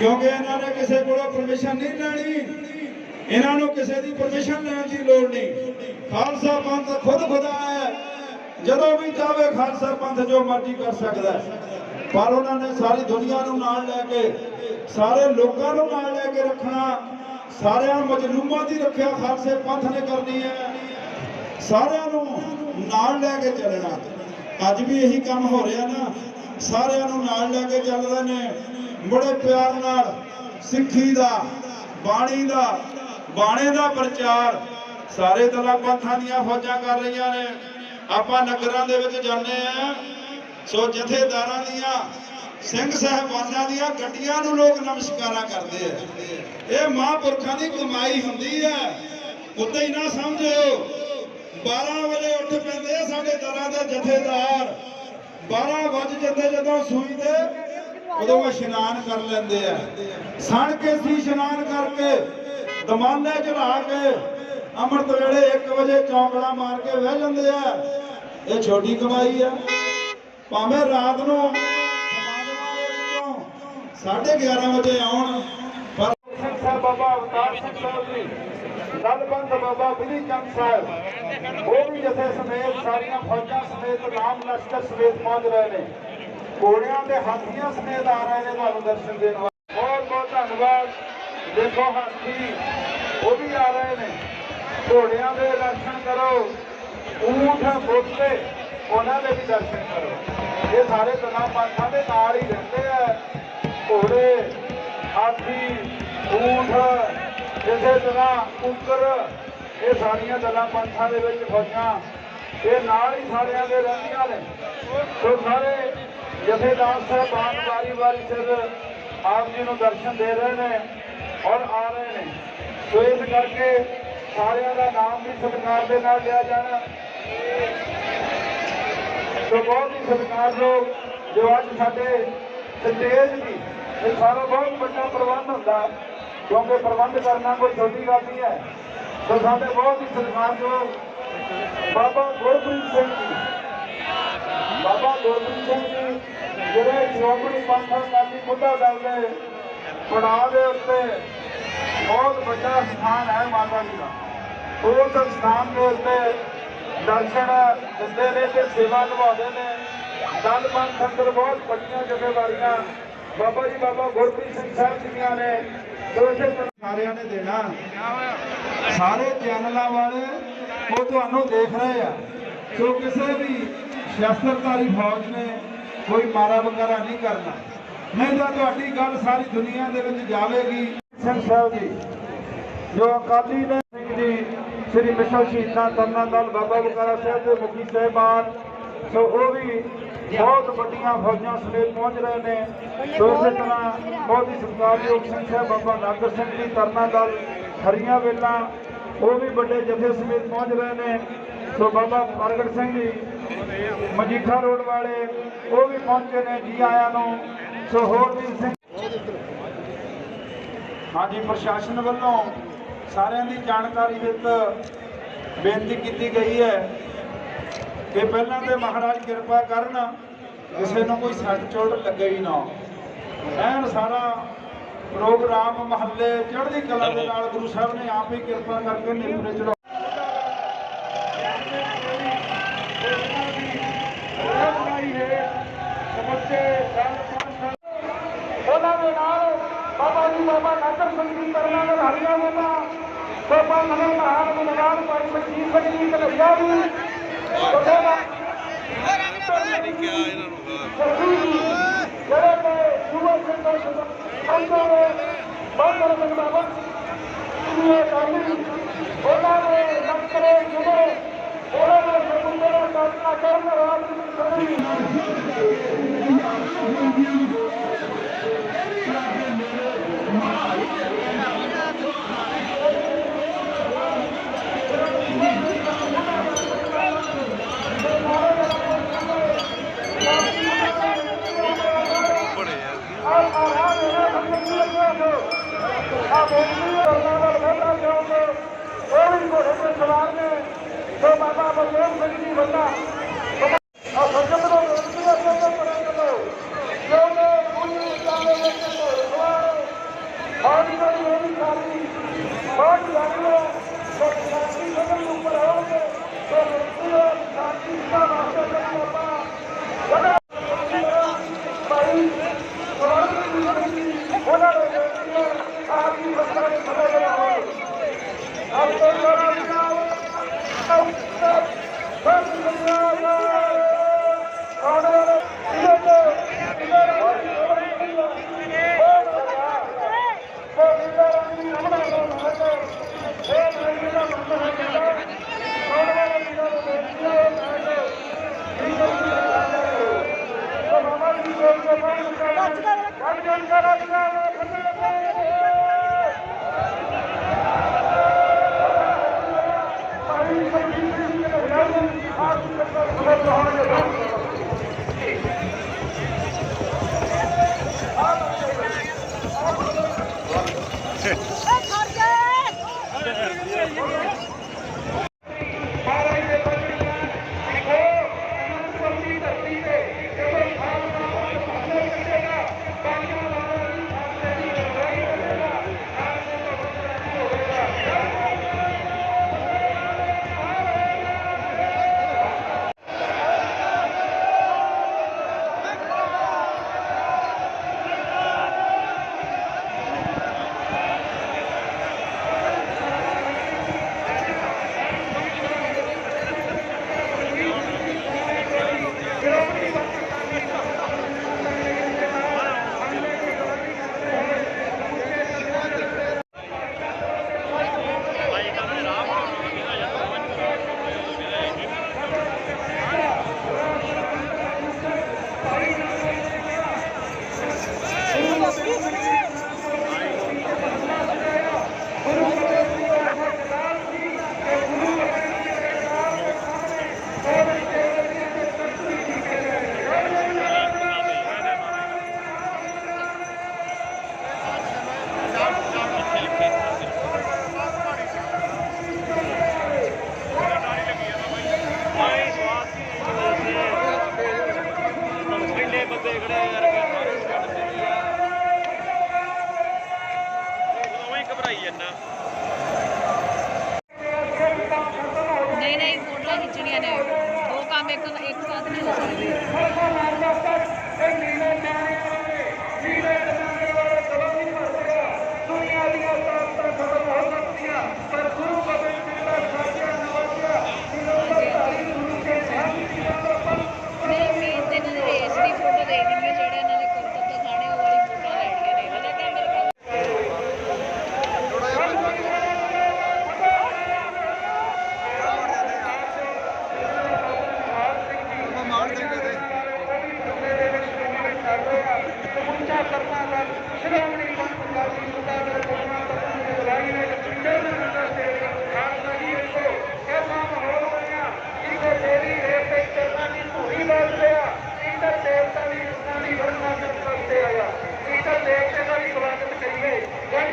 ਕਿਉਂਕਿ ਇਹਨਾਂ ਨੇ ਕਿਸੇ ਕੋਲੋਂ ਪਰਮਿਸ਼ਨ ਨਹੀਂ ਲੈਣੀ। ਇਹਨਾਂ ਨੂੰ ਕਿਸੇ ਦੀ ਪਰਮਿਸ਼ਨ ਲੈਣ ਦੀ ਲੋੜ ਨਹੀਂ। ਖਾਲਸਾ ਪੰਥ ਖੁਦ ਖੁਦਾ ਹੈ। ਜਦੋਂ ਵੀ ਚਾਹੇ ਖਾਲਸਾ ਪੰਥ ਜੋ ਮਰਜ਼ੀ ਕਰ ਸਕਦਾ ਹੈ। ਪਰ ਉਹਨਾਂ ਨੇ ਸਾਰੀ ਦੁਨੀਆ ਨੂੰ ਨਾਲ ਲੈ ਕੇ, ਸਾਰੇ ਲੋਕਾਂ ਨੂੰ ਨਾਲ ਲੈ ਕੇ ਰੱਖਣਾ, ਸਾਰਿਆਂ ਮਜਲੂਮਾਂ ਦੀ ਰੱਖਿਆ ਖਾਲਸੇ ਪੰਥ ਨੇ ਕਰਨੀ ਹੈ। ਸਾਰਿਆਂ ਨੂੰ ਨਾਲ ਲੈ ਕੇ ਚੱਲਣਾ। ਅੱਜ ਵੀ ਇਹੀ ਕੰਮ ਹੋ ਰਿਹਾ ਨਾ। ਸਾਰਿਆਂ ਨੂੰ ਨਾਲ ਲੈ ਕੇ ਚੱਲ ਰਹੇ ਨੇ। ਬੜੇ ਪਿਆਰ ਨਾਲ ਸਿੱਖੀ ਦਾ, ਬਾਣੀ ਦਾ, ਬਾਣੇ ਦਾ ਪ੍ਰਚਾਰ ਸਾਰੇ ਦਲਾਂ ਪੰਥਾਂ ਦੀਆਂ ਫੌਜਾਂ ਕਰ ਰਹੀਆਂ ਨੇ। ਆਪਾਂ ਨਗਰਾਂ ਦੇ ਵਿੱਚ ਜਾਂਦੇ ਆ ਸੋ ਜਥੇਦਾਰਾਂ ਦੀਆਂ, ਸਿੰਘ ਸਾਹਿਬਾਨਾਂ ਦੀਆਂ ਗੱਡੀਆਂ ਨੂੰ ਲੋਕ ਨਮਸਕਾਰਾਂ ਕਰਦੇ ਆ। ਇਹ ਮਹਾਂਪੁਰਖਾਂ ਦੀ ਕਮਾਈ ਹੁੰਦੀ ਹੈ ਉੱਤੇ ਹੀ ਨਾ ਸਮਝਿਓ। 12 ਵਜੇ ਉੱਠ ਪੈਂਦੇ ਸਾਡੇ ਦਰਾਂ ਦੇ ਜਥੇਦਾਰ। 12 ਵਜ ਜਾਂਦੇ ਜਦੋਂ ਸੂਈ ਦੇ ਉਦੋਂ ਉਹ ਇਸ਼ਨਾਨ ਕਰ ਲੈਂਦੇ ਆ। ਸਣ ਕੇ ਸੀ ਇਸ਼ਨਾਨ ਕਰਕੇ, ਦਮਾਨੇ ਚੜਾ ਕੇ, ਅੰਮ੍ਰਿਤ ਵੇਲੇ 1 ਵਜੇ ਚੌਂਕੜਾ ਮਾਰ ਕੇ ਬਹਿ ਜਾਂਦੇ ਆ। ਇਹ ਛੋਟੀ ਕਮਾਈ ਆ। ਭਾਵੇਂ ਰਾਤ ਨੂੰ ਸਮਾਗਮਾਂ ਦੇ ਵਿੱਚੋਂ 11:30 ਵਜੇ ਆਉਣ, ਪਰ ਸਾਹਿਬ ਬਾਬਾ ਅਵਤਾਰ ਸਿੰਘ ਸਾਹਿਬ ਜੀ ਦਲਬੰਦ ਬਾਬਾ ਬਿਧੀ ਚੰਦ ਸਾਹਿਬ। ਉਹ ਵੀ ਜਥੇ ਸਮੇਤ ਸਾਰੀਆਂ ਫੌਜਾਂ ਸਮੇਤ ਨਾਮ ਲਸ਼ਕਰ ਸਮੇਤ ਪਹੁੰਚ ਰਹੇ ਨੇ। ਘੋੜਿਆਂ ਦੇ ਹਾਥੀਆਂ ਸਮੇਤ ਆ ਰਹੇ ਨੇ ਤੁਹਾਨੂੰ ਦਰਸ਼ਨ ਦੇਣ ਵਾਸਤੇ। ਬਹੁਤ ਬਹੁਤ ਧੰਨਵਾਦ। ਦੇਖੋ ਹਾਥੀ, ਉਹ ਵੀ ਆ ਰਹੇ ਨੇ। ਘੋੜਿਆਂ ਦੇ ਦਰਸ਼ਨ ਕਰੋ। ਊਠ ਬੋਤੇ ਉਹਨਾਂ ਦੇ ਵੀ ਦਰਸ਼ਨ ਕਰੋ। ਇਹ ਸਾਰੇ ਦਲਾਂ ਪੰਥਾਂ ਦੇ ਨਾਲ ਹੀ ਰਹਿੰਦੇ ਆ। ਘੋੜੇ, ਹਾਥੀ, ਊਠ, ਇਸੇ ਤਰ੍ਹਾਂ ਕੁੱਕਰ, ਇਹ ਸਾਰੀਆਂ ਦਲਾਂ ਪੰਥਾਂ ਦੇ ਵਿੱਚ ਫੌਜਾਂ ਇਹ ਨਾਲ ਹੀ ਸਾਰਿਆਂ ਦੇ ਰਹਿੰਦੀਆਂ ਨੇ। ਸੋ ਸਾਰੇ ਜਥੇਦਾਰ ਸਾਹਿਬਾਨ ਵਾਰੀ ਵਾਰੀ ਸਿਰ ਆਪ ਜੀ ਨੂੰ ਦਰਸ਼ਨ ਦੇ ਰਹੇ ਨੇ ਔਰ ਆ ਰਹੇ ਨੇ। ਸੋ ਇਸ ਕਰਕੇ ਸਾਰਿਆਂ ਦਾ ਨਾਮ ਵੀ ਸਤਿਕਾਰ ਦੇ ਨਾਲ ਲਿਆ ਜਾਣਾ। ਸੋ ਬਹੁਤ ਹੀ ਸਤਿਕਾਰਯੋਗ ਜੋ ਅੱਜ ਸਾਡੇ ਸਟੇਜ ਦੀ ਇਹ ਸਾਰਾ ਬਹੁਤ ਵੱਡਾ ਪ੍ਰਬੰਧ ਹੁੰਦਾ, ਕਿਉਂਕਿ ਪ੍ਰਬੰਧ ਕਰਨਾ ਕੋਈ ਛੋਟੀ ਗੱਲ ਨਹੀਂ ਹੈ। ਸੋ ਸਾਡੇ ਬਹੁਤ ਹੀ ਸਤਿਕਾਰਯੋਗ ਬਾਬਾ ਗੁਰਪ੍ਰੀਤ ਸਿੰਘ ਜੀ। ਬਾਬਾ ਗੁਰਪ੍ਰੀਤ ਸਿੰਘ ਜੀ ਜਿਹੜੇ ਸ਼੍ਰੋਮਣੀ ਪੰਥ ਅਕਾਲੀ ਬੁੱਢਾ ਦਲ ਦੇ ਪੜਾਅ ਦੇ ਉੱਤੇ ਬਹੁਤ ਵੱਡਾ ਸਥਾਨ ਹੈ ਮਾਤਾ ਜੀ ਦਾ। ਉਸ ਸਥਾਨ ਦੇ ਉੱਤੇ ਦਰਸ਼ਨ ਦਿੰਦੇ ਨੇ ਤੇ ਸੇਵਾ ਨਿਭਾਉਂਦੇ ਨੇ। ਦਲ ਪੰਥ ਅੰਦਰ ਬਹੁਤ ਵੱਡੀਆਂ ਜ਼ਿੰਮੇਵਾਰੀਆਂ ਬਾਬਾ ਜੀ ਬਾਬਾ ਗੁਰਪ੍ਰੀਤ ਸਿੰਘ ਸਾਹਿਬ ਜੀ ਦੀਆਂ ਨੇ। ਜੋ ਸਾਰਿਆਂ ਨੇ ਦੇਣਾ। ਸਾਰੇ ਚੈਨਲਾਂ ਵਾਲੇ ਉਹ ਤੁਹਾਨੂੰ ਦੇਖ ਰਹੇ ਆ। ਜੋ ਕਿਸੇ ਵੀ ਸ਼ਸਤਰਧਾਰੀ ਫੌਜ ਨੇ ਕੋਈ ਮਾਰਾ ਵਗੈਰਾ ਨਹੀਂ ਕਰਨਾ। ਨਹੀਂ ਤਾਂ ਤੁਹਾਡੀ ਗੱਲ ਸਾਰੀ ਦੁਨੀਆ ਦੇ ਵਿੱਚ ਜਾਵੇਗੀ। ਸਿੰਘ ਸਾਹਿਬ ਜੀ ਜੋ ਅਕਾਲੀ ਨੇ ਸਿੰਘ ਜੀ ਸ੍ਰੀ ਮਿਸ਼ਲ ਸ਼ਹੀਦਾਂ ਤਰਨਾ ਦਲ ਬਾਬਾ ਬਕਾਲਾ ਸਾਹਿਬ ਦੇ ਮੁਖੀ ਸਾਹਿਬਾਨ ਸੋ ਉਹ ਵੀ ਬਹੁਤ ਵੱਡੀਆਂ ਫੌਜਾਂ ਸਮੇਤ ਪਹੁੰਚ ਰਹੇ ਨੇ। ਸੋ ਇਸੇ ਤਰ੍ਹਾਂ ਬਹੁਤ ਹੀ ਸਤਿਕਾਰਯੋਗ ਸਿੰਘ ਸਾਹਿਬ ਬਾਬਾ ਨਾਗਰ ਸਿੰਘ ਜੀ ਤਰਨਾ ਦਲ ਹਰੀਆਂ ਵੇਲਾਂ ਉਹ ਵੀ ਵੱਡੇ ਜਥੇ ਸਮੇਤ ਪਹੁੰਚ ਰਹੇ ਨੇ। ਸੋ ਬਾਬਾ ਪ੍ਰਗਟ ਸਿੰਘ ਜੀ ਮਜੀਠਾ ਰੋਡ ਵਾਲੇ, ਉਹ ਵੀ ਪਹੁੰਚੇ ਨੇ ਜੀ ਆਇਆਂ ਨੂੰ। ਸੋ ਹੋਰ ਵੀ ਸਿੰਘ ਹਾਂਜੀ, ਪ੍ਰਸ਼ਾਸਨ ਵੱਲੋਂ ਸਾਰਿਆਂ ਦੀ ਜਾਣਕਾਰੀ ਵਿੱਚ ਬੇਨਤੀ ਕੀਤੀ ਗਈ ਹੈ ਕਿ ਪਹਿਲਾਂ ਤੇ ਮਹਾਰਾਜ ਕਿਰਪਾ ਕਰਨ, ਕਿਸੇ ਨੂੰ ਕੋਈ ਸੱਟ ਚੋਟ ਲੱਗੇ ਹੀ ਨਾ ਐਨ ਸਾਰਾ ਪ੍ਰੋਗਰਾਮ ਮਹੱਲੇ, ਚੜ੍ਹਦੀ ਕਲਾ ਦੇ ਨਾਲ ਗੁਰੂ ਸਾਹਿਬ ਨੇ ਆਪ ਹੀ ਕਿਰਪਾ ਕਰਕੇ ਨਿਰਮਲੇ ਚੜਾ ਉਹਨਾਂ ਦੇ ਨਾਲ ਬਾਬਾ ਜੀ ਬਾਬਾ ਨਾਦਰ ਸਿੰਘ ਜੀ ਕਰਨਾ ਦੇ ਹਰੀਆਂ ਵੇਲਾ ਬਾਬਾ ਨਵੇਂ ਮਹਾਨ ਗੁਣਗਾਨ ਭਾਈ ਮਨਜੀਤ ਸਿੰਘ ਜੀ ਕਲਈਆ ਵੀ ਉਹਦਾ ਜਿਹੜੇ ਕਿ ਯੁਵਾ ਸੰਗਠਨ ਅੰਦਰ ਬਾਬਾ ਸਿੰਘ ਬਾਬਾ ਇਹ ਕਾਮੀ ਉਹਨਾਂ ਦੇ ਨਕਰੇ ਜਿਹੜੇ ਉਹਨਾਂ ਦੇ ਸਰਬੰਧਾਂ ਦਾ 我昨天不是跟您的了？Glória a Deus.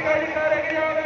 Vai, vai, vai.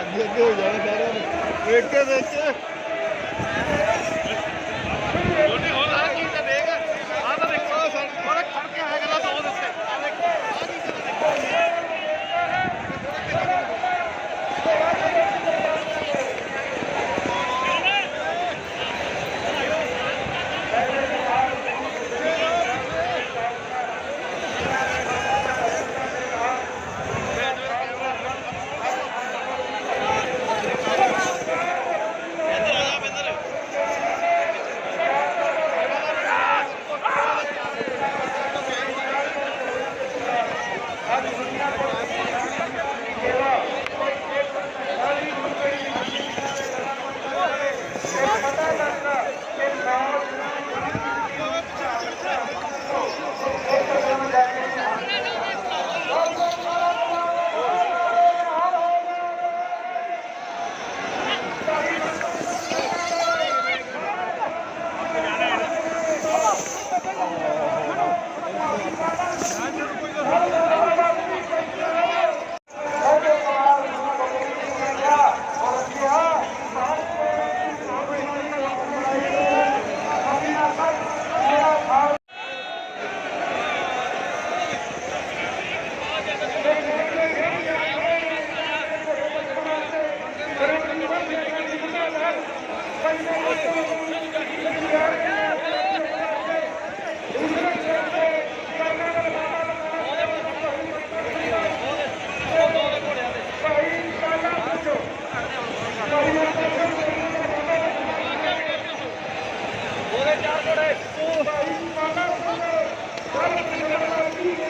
ਅੱਗੇ ਅੱਗੇ ਹੋ ਜਾਣਾ ਸਾਰਿਆਂ ਨੂੰ। ਇੱਕ ਦੇ ਵਿੱਚ ਉਹਨੇ Thank you.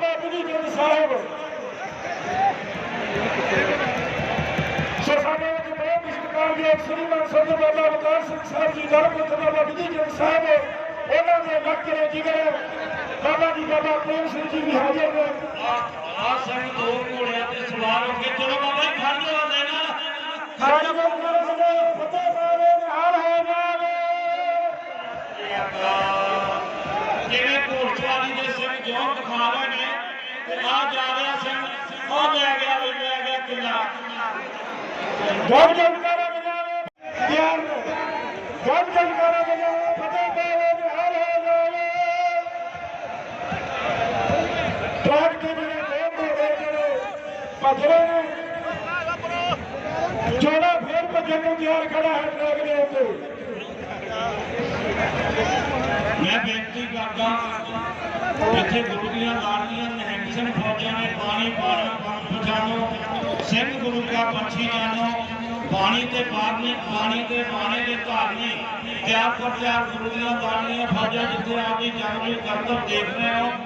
ਬਾਬਾ ਗੁਰੂ ਸਾਹਿਬ। ਸਾਡੇ ਅੱਜ ਬਹੁਤ ਇਸਤਕਾਰ ਦੇ ਸ੍ਰੀਮਾਨ ਸੰਤ ਬਾਬਾ ਅਵਤਾਰ ਸਿੰਘ ਸਾਹਿਬ ਜੀ ਗੱਲ ਬਾਬਾ ਗੁਰੂ ਸਾਹਿਬ, ਉਹਨਾਂ ਦੇ ਲੱਕਰੇ ਜਿਗਰ, ਬਾਬਾ ਜੀ, ਬਾਬਾ ਪ੍ਰੇਮ ਸਿੰਘ ਜੀ ਵੀ ਹਾਜ਼ਰ ਨੇ। ਆ ਸਿੰਘ ਦੋ ਘੋੜਿਆਂ ਤੇ ਸਵਾਰ ਹੋ ਕੇ ਚਲੋ ਬਾਬਾ ਜੀ ਖੜ ਜਾਓ ਦੇ ਨਾਲ ਖਾਣ ਫਤਿਹ ਪਾਵੇ ਨਿਹਾਲ ਹੋ ਜਾਵੇ ਜਿਵੇਂ ਘੋੜਸਵਾਰੀ ਦੇ ਸਿੰਘ ਜੋ ਦਿਖਾਵੇ ਤੇ ਆ ਜਾ ਰਿਹਾ ਸਿੰਘ ਉਹ ਲੈ ਗਿਆ ਵੀ ਲੈ ਗਿਆ ਕਿਲਾ ਜਗ ਜਗਕਾਰਾ ਬਜਾਵੇ ਗਿਆਨ ਜਗ ਜਗਕਾਰਾ ਬਜਾਵੇ ਫਤਿਹ ਪਾਵੇ ਨਿਹਾਲ ਹੋ ਜਾਵੇ ਟਰੱਕ ਦੇ ਜਿਹੜੇ ਦੋ ਮੋੜੇ ਜਿਹੜੇ ਭੱਜ ਨੇ ਜੋੜਾ ਫੇਰ ਭੱਜਣ ਨੂੰ ਤਿਆਰ ਖੜਾ ਹੈ ਟਰੱਕ ਦੇ ਉੱਤੇ ਮੈਂ ਬੇਨਤੀ ਕਰਦਾ ਇੱਥੇ ਗੁਰੂ ਦੀਆਂ ਲਾੜੀਆਂ ਨਿਹੰਗ ਸਿੰਘ ਫੌਜਾਂ ਨੇ ਪਾਣੀ ਪਾਣਾ ਪੰਥ ਪਛਾਣੋ। ਸਿੰਘ ਗੁਰੂ ਕਾ ਪੰਛੀ ਜਾਣੋ। ਬਾਣੀ ਤੇ ਬਾਣੀ ਪਾਣੀ ਤੇ ਪਾਣੀ ਦੇ ਧਾਰਨੀ ਤਿਆਰ ਪ੍ਰਚਾਰ ਗੁਰੂ ਦੀਆਂ ਲਾੜੀਆਂ ਫੌਜਾਂ ਜਿੱਥੇ ਆਪਦੀ ਜੰਗ ਲਈ ਕਰਤੱਵ ਦੇਖ ਰਹੇ ਹੋ।